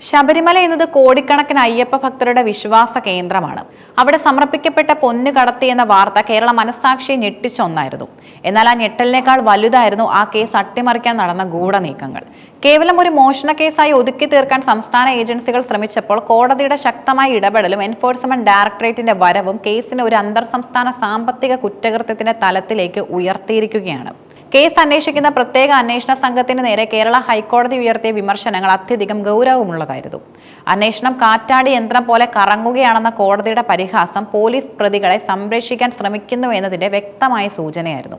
ശബരിമല എന്നത് കോടിക്കണക്കിന് അയ്യപ്പ ഭക്തരുടെ വിശ്വാസ കേന്ദ്രമാണ്. അവിടെ സമർപ്പിക്കപ്പെട്ട പൊന്നു കടത്തി എന്ന വാർത്ത കേരള മനസ്സാക്ഷിയെ ഞെട്ടിച്ച ഒന്നായിരുന്നു. എന്നാൽ ആ ഞെട്ടലിനേക്കാൾ വലുതായിരുന്നു ആ കേസ് അട്ടിമറിക്കാൻ നടന്ന ഗൂഢനീക്കങ്ങൾ. കേവലം ഒരു മോഷണ കേസായി ഒതുക്കി തീർക്കാൻ സംസ്ഥാന ഏജൻസികൾ ശ്രമിച്ചപ്പോൾ കോടതിയുടെ ശക്തമായ ഇടപെടലും എൻഫോഴ്സ്മെന്റ് ഡയറക്ടറേറ്റിന്റെ വരവും കേസിനെ ഒരു അന്തർ സാമ്പത്തിക കുറ്റകൃത്യത്തിന്റെ തലത്തിലേക്ക് ഉയർത്തിയിരിക്കുകയാണ്. കേസ് അന്വേഷിക്കുന്ന പ്രത്യേക അന്വേഷണ സംഘത്തിന് നേരെ കേരള ഹൈക്കോടതി ഉയർത്തിയ വിമർശനങ്ങൾ അത്യധികം ഗൗരവമുള്ളതായിരുന്നു. അന്വേഷണം കാറ്റാടി യന്ത്രം പോലെ കറങ്ങുകയാണെന്ന കോടതിയുടെ പരിഹാസം പോലീസ് പ്രതികളെ സംരക്ഷിക്കാൻ ശ്രമിക്കുന്നു എന്നതിന്റെ വ്യക്തമായ സൂചനയായിരുന്നു.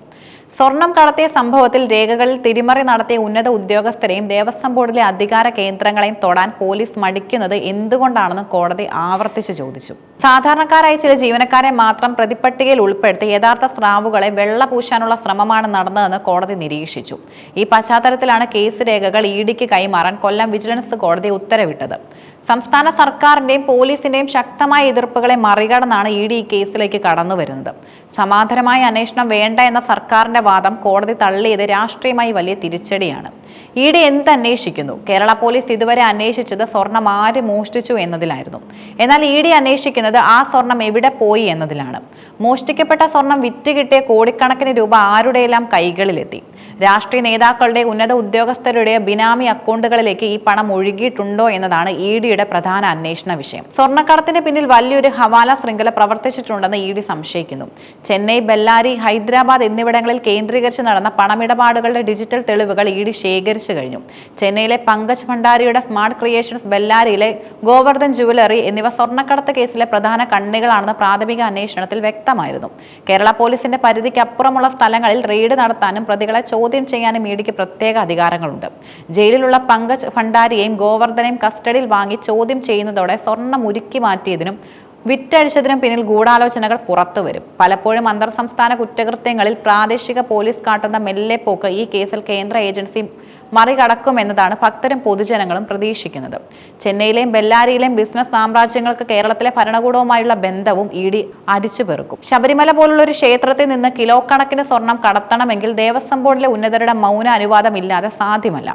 സ്വർണം കടത്തിയ സംഭവത്തിൽ രേഖകളിൽ തിരിമറി നടത്തിയ ഉന്നത ഉദ്യോഗസ്ഥരെയും ദേവസ്വം ബോർഡിലെ അധികാര കേന്ദ്രങ്ങളെയും തൊടാൻ പോലീസ് മടിക്കുന്നത് എന്തുകൊണ്ടാണെന്ന് കോടതി ആവർത്തിച്ചു ചോദിച്ചു. സാധാരണക്കാരായ ചില ജീവനക്കാരെ മാത്രം പ്രതിപ്പട്ടികയിൽ ഉൾപ്പെടുത്തി യഥാർത്ഥ സ്രാവുകളെ വെള്ള പൂശാനുള്ള ശ്രമമാണ് നടന്നതെന്ന് കോടതി നിരീക്ഷിച്ചു. ഈ പശ്ചാത്തലത്തിലാണ് കേസ് രേഖകൾ ഇ ഡിക്ക് കൈമാറാൻ കൊല്ലം വിജിലൻസ് കോടതി ഉത്തരവിട്ടത്. സംസ്ഥാന സർക്കാരിന്റെയും പോലീസിന്റെയും ശക്തമായ എതിർപ്പുകളെ മറികടന്നാണ് ഇ ഡി കേസിലേക്ക് കടന്നു വരുന്നത്. സമാധാനമായ അന്വേഷണം വേണ്ട എന്ന സർക്കാരിന്റെ വാദം കോടതി തള്ളിയത് രാഷ്ട്രീയമായി വലിയ തിരിച്ചടിയാണ്. ഇ ഡി എന്ത് അന്വേഷിക്കുന്നു? കേരള പോലീസ് ഇതുവരെ അന്വേഷിച്ചത് സ്വർണം ആര് മോഷ്ടിച്ചു എന്നതിലായിരുന്നു. എന്നാൽ ഇ ഡി അന്വേഷിക്കുന്നത് ആ സ്വർണം എവിടെ പോയി എന്നതിലാണ്. മോഷ്ടിക്കപ്പെട്ട സ്വർണം വിറ്റ് കിട്ടിയ കോടിക്കണക്കിന് രൂപ ആരുടെയെല്ലാം കൈകളിലെത്തി? രാഷ്ട്രീയ നേതാക്കളുടെ ഉന്നത ഉദ്യോഗസ്ഥരുടെ ബിനാമി അക്കൗണ്ടുകളിലേക്ക് ഈ പണം ഒഴുകിയിട്ടുണ്ടോ എന്നതാണ് ഇ പ്രധാന അന്വേഷണ വിഷയം. സ്വർണക്കടത്തിന് പിന്നിൽ വലിയൊരു ഹവാല ശൃംഖല പ്രവർത്തിച്ചിട്ടുണ്ടെന്ന് ഇ ഡി സംശയിക്കുന്നു. ചെന്നൈ ബെല്ലാരി ഹൈദരാബാദ് എന്നിവിടങ്ങളിൽ കേന്ദ്രീകരിച്ച് നടന്ന പണമിടപാടുകളുടെ ഡിജിറ്റൽ തെളിവുകൾ ഇ ഡി ശേഖരിച്ചു കഴിഞ്ഞു. ചെന്നൈയിലെ പങ്കജ് ഭണ്ഡാരിയുടെ സ്മാർട്ട് ക്രിയേഷൻസ് ബെല്ലാരിയിലെ ഗോവർദ്ധൻ ജുവലറി എന്നിവ സ്വർണക്കടത്ത് കേസിലെ പ്രധാന കണ്ണികളാണെന്ന് പ്രാഥമിക അന്വേഷണത്തിൽ വ്യക്തമായിരുന്നു. കേരള പോലീസിന്റെ പരിധിക്കപ്പുറമുള്ള സ്ഥലങ്ങളിൽ റെയ്ഡ് നടത്താനും പ്രതികളെ ചോദ്യം ചെയ്യാനും ഇ ഡിക്ക് പ്രത്യേക അധികാരങ്ങളുണ്ട്. ജയിലിലുള്ള പങ്കജ് ഭണ്ഡാരിയെയും ഗോവർദ്ധനെയും കസ്റ്റഡിയിൽ വാങ്ങി ചോദ്യം ചെയ്യുന്നതോടെ സ്വർണം ഉരുക്കി മാറ്റിയതിനും വിറ്റഴിച്ചതിനും പിന്നിൽ ഗൂഢാലോചനകൾ പുറത്തുവരും പലപ്പോഴും അന്തർ സംസ്ഥാന കുറ്റകൃത്യങ്ങളിൽ പ്രാദേശിക പോലീസ് കാട്ടുന്ന മെല്ലെപ്പോക്ക് ഈ കേസിൽ കേന്ദ്ര ഏജൻസി മറികടക്കുമെന്നതാണ് ഭക്തരും പൊതുജനങ്ങളും പ്രതീക്ഷിക്കുന്നത്. ചെന്നൈയിലെയും ബെല്ലാരിയിലെയും ബിസിനസ് സാമ്രാജ്യങ്ങൾക്ക് കേരളത്തിലെ ഭരണകൂടവുമായുള്ള ബന്ധവും ഇ ഡി അരിച്ചു പെറുക്കും. ശബരിമല പോലുള്ള ഒരു ക്ഷേത്രത്തിൽ നിന്ന് കിലോ കണക്കിന് സ്വർണം കടത്തണമെങ്കിൽ ദേവസ്വം ബോർഡിലെ ഉന്നതരുടെ മൗന അനുവാദമില്ലാതെ സാധ്യമല്ല.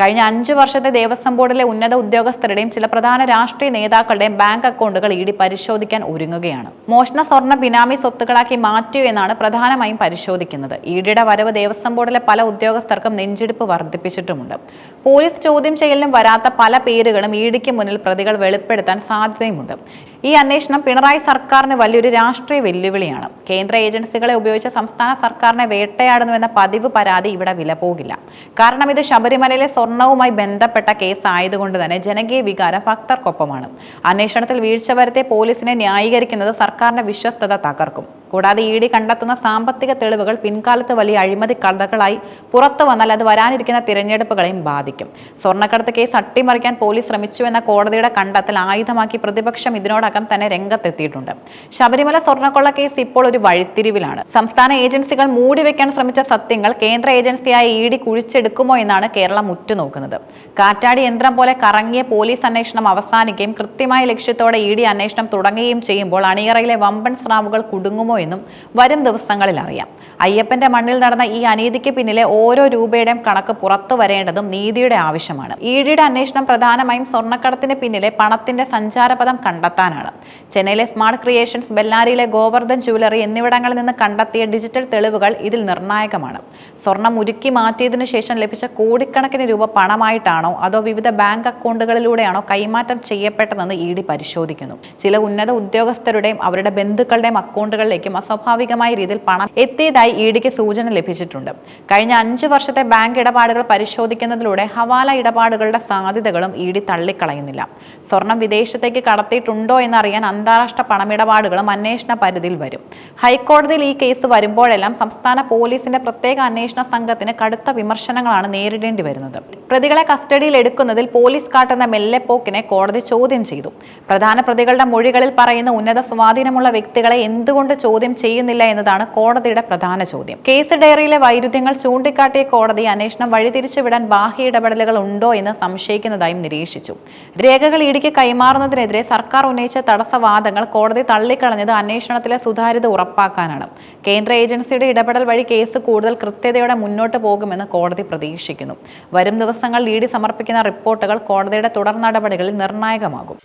കഴിഞ്ഞ അഞ്ചു വർഷത്തെ ദേവസ്വം ബോർഡിലെ ഉന്നത ഉദ്യോഗസ്ഥരുടെയും ചില പ്രധാന രാഷ്ട്രീയ നേതാക്കളുടെയും ബാങ്ക് അക്കൗണ്ടുകൾ ഇ ഡി പരിശോധിക്കാൻ ഒരുങ്ങുകയാണ്. മോഷണ സ്വർണ ബിനാമി സ്വത്തുക്കളാക്കി മാറ്റൂ എന്നാണ് പ്രധാനമായും പരിശോധിക്കുന്നത്. ഇ ഡിയുടെ വരവ് ദേവസ്വം ബോർഡിലെ പല ഉദ്യോഗസ്ഥർക്കും നെഞ്ചിടിപ്പ് വർദ്ധിപ്പിച്ചിട്ടുമുണ്ട്. പോലീസ് ചോദ്യം ചെയ്യലിനും വരാത്ത പല പേരുകളും ഈടിക്ക് മുന്നിൽ പ്രതികൾ വെളിപ്പെടുത്താൻ സാധ്യതയുമുണ്ട്. ഈ അന്വേഷണം പിണറായി സർക്കാരിന് വലിയൊരു രാഷ്ട്രീയ വെല്ലുവിളിയാണ്. കേന്ദ്ര ഏജൻസികളെ ഉപയോഗിച്ച് സംസ്ഥാന സർക്കാരിനെ വേട്ടയാടുന്നുവെന്ന പതിവ് പരാതി ഇവിടെ വില പോകില്ല കാരണം ഇത് ശബരിമലയിലെ സ്വർണവുമായി ബന്ധപ്പെട്ട കേസ് ആയതുകൊണ്ട് തന്നെ ജനകീയ വികാരം ഭക്തർക്കൊപ്പമാണ്. അന്വേഷണത്തിൽ വീഴ്ച വരുത്തിയ പോലീസിനെ ന്യായീകരിക്കുന്നത് സർക്കാരിന്റെ വിശ്വസ്തത തകർക്കും. കൂടാതെ ഇ ഡി കണ്ടെത്തുന്ന സാമ്പത്തിക തെളിവുകൾ പിൻകാലത്ത് വലിയ അഴിമതി കഥകളായി പുറത്തു വന്നാൽ അത് വരാനിരിക്കുന്ന തിരഞ്ഞെടുപ്പുകളെയും ബാധിക്കും. സ്വർണക്കടത്ത് കേസ് അട്ടിമറിക്കാൻ പോലീസ് ശ്രമിച്ചുവെന്ന കോടതിയുടെ കണ്ടെത്തൽ ആയുധമാക്കി പ്രതിപക്ഷം ഇതിനോടകം തന്നെ രംഗത്തെത്തിയിട്ടുണ്ട്. ശബരിമല സ്വർണക്കൊള്ള കേസ് ഇപ്പോൾ ഒരു വഴിത്തിരിവിലാണ്. സംസ്ഥാന ഏജൻസികൾ മൂടിവെക്കാൻ ശ്രമിച്ച സത്യങ്ങൾ കേന്ദ്ര ഏജൻസിയായ ഇ ഡി കുഴിച്ചെടുക്കുമോ എന്നാണ് കേരളം ഉറ്റുനോക്കുന്നത്. കാറ്റാടി യന്ത്രം പോലെ കറങ്ങിയ പോലീസ് അന്വേഷണം അവസാനിക്കുകയും കൃത്യമായ ലക്ഷ്യത്തോടെ ഇ ഡി അന്വേഷണം തുടങ്ങുകയും ചെയ്യുമ്പോൾ അണിയറയിലെ വമ്പൻ സ്രാവുകൾ കുടുങ്ങുമോ എന്നും വരും ദിവസങ്ങളിൽ അറിയാം. അയ്യപ്പന്റെ മണ്ണിൽ നടന്ന ഈ അനീതിക്ക് പിന്നിലെ ഓരോ രൂപയുടെയും കണക്ക് പുറത്തു വരേണ്ടതും നീതിയുടെ ആവശ്യമാണ്. ഇ അന്വേഷണം പ്രധാനമായും സ്വർണക്കടത്തിന് പിന്നിലെ പണത്തിന്റെ സഞ്ചാരപഥം കണ്ടെത്താനാണ്. ചെന്നൈയിലെ സ്മാർട്ട് ക്രിയേഷൻസ് ബെല്ലാരിയിലെ ഗോവർദ്ധൻ ജുവലറി എന്നിവിടങ്ങളിൽ നിന്ന് കണ്ടെത്തിയ ഡിജിറ്റൽ തെളിവുകൾ ഇതിൽ നിർണായകമാണ്. സ്വർണം ഉരുക്കി മാറ്റിയതിനു ശേഷം ലഭിച്ച കോടിക്കണക്കിന് രൂപ പണമായിട്ടാണോ അതോ വിവിധ ബാങ്ക് അക്കൗണ്ടുകളിലൂടെയാണോ കൈമാറ്റം ചെയ്യപ്പെട്ടതെന്ന് ഇ ഡി പരിശോധിക്കുന്നു. ചില ഉന്നത ഉദ്യോഗസ്ഥരുടെയും അവരുടെ ബന്ധുക്കളുടെയും അക്കൗണ്ടുകളിലേക്കും അസ്വാഭാവികമായ രീതിയിൽ പണം എത്തിയതായി ഇ ഡിക്ക് സൂചന ലഭിച്ചിട്ടുണ്ട്. കഴിഞ്ഞ അഞ്ചു വർഷത്തെ ബാങ്ക് ഇടപാടുകൾ പരിശോധിക്കുന്നതിലൂടെ ഹവാല ഇടപാടുകളുടെ സാധ്യതകളും ഇ ഡി തള്ളിക്കളയുന്നില്ല. സ്വർണം വിദേശത്തേക്ക് കടത്തിയിട്ടുണ്ടോ എന്നറിയാൻ അന്താരാഷ്ട്ര പണമിടപാടുകളും അന്വേഷണ പരിധിയിൽ വരും. ഹൈക്കോടതിയിൽ ഈ കേസ് വരുമ്പോഴെല്ലാം സംസ്ഥാന പോലീസിന്റെ പ്രത്യേക അന്വേഷണ സംഘത്തിന് കടുത്ത വിമർശനങ്ങളാണ് നേരിടേണ്ടി വരുന്നത്. പ്രതികളെ കസ്റ്റഡിയിൽ എടുക്കുന്നതിൽ പോലീസ് കാട്ടുന്ന മെല്ലെപ്പോക്കിനെ കോടതി ചോദ്യം ചെയ്തു. പ്രധാന പ്രതികളുടെ മൊഴികളിൽ പറയുന്ന ഉന്നത സ്വാധീനമുള്ള വ്യക്തികളെ എന്തുകൊണ്ട് ചോദ്യം ചെയ്യുന്നില്ല എന്നതാണ് കോടതിയുടെ പ്രധാന ചോദ്യം. കേസ് ഡയറിയിലെ വൈരുദ്ധ്യങ്ങൾ ചൂണ്ടിക്കാട്ടിയ കോടതി അന്വേഷണം വഴിതിരിച്ചുവിടാൻ ബാഹ്യ ഇടപെടലുകൾ ഉണ്ടോ എന്ന് സംശയിക്കുന്നതായും നിരീക്ഷിച്ചു. രേഖകൾ ഇടുക്കി കൈമാറുന്നതിനെതിരെ സർക്കാർ ഉന്നയിച്ച തടസ്സവാദങ്ങൾ കോടതി തള്ളിക്കളഞ്ഞത് അന്വേഷണത്തിലെ സുതാര്യത ഉറപ്പാക്കാനാണ്. കേന്ദ്ര ഏജൻസിയുടെ ഇടപെടൽ വഴി കേസ് കൂടുതൽ കൃത്യതയോടെ മുന്നോട്ട് പോകുമെന്ന് കോടതി പ്രതീക്ഷിക്കുന്നു. വരും ദിവസങ്ങളിൽ ഇ ഡി സമർപ്പിക്കുന്ന റിപ്പോർട്ടുകൾ കോടതിയുടെ തുടർ നടപടികളിൽ നിർണായകമാകും.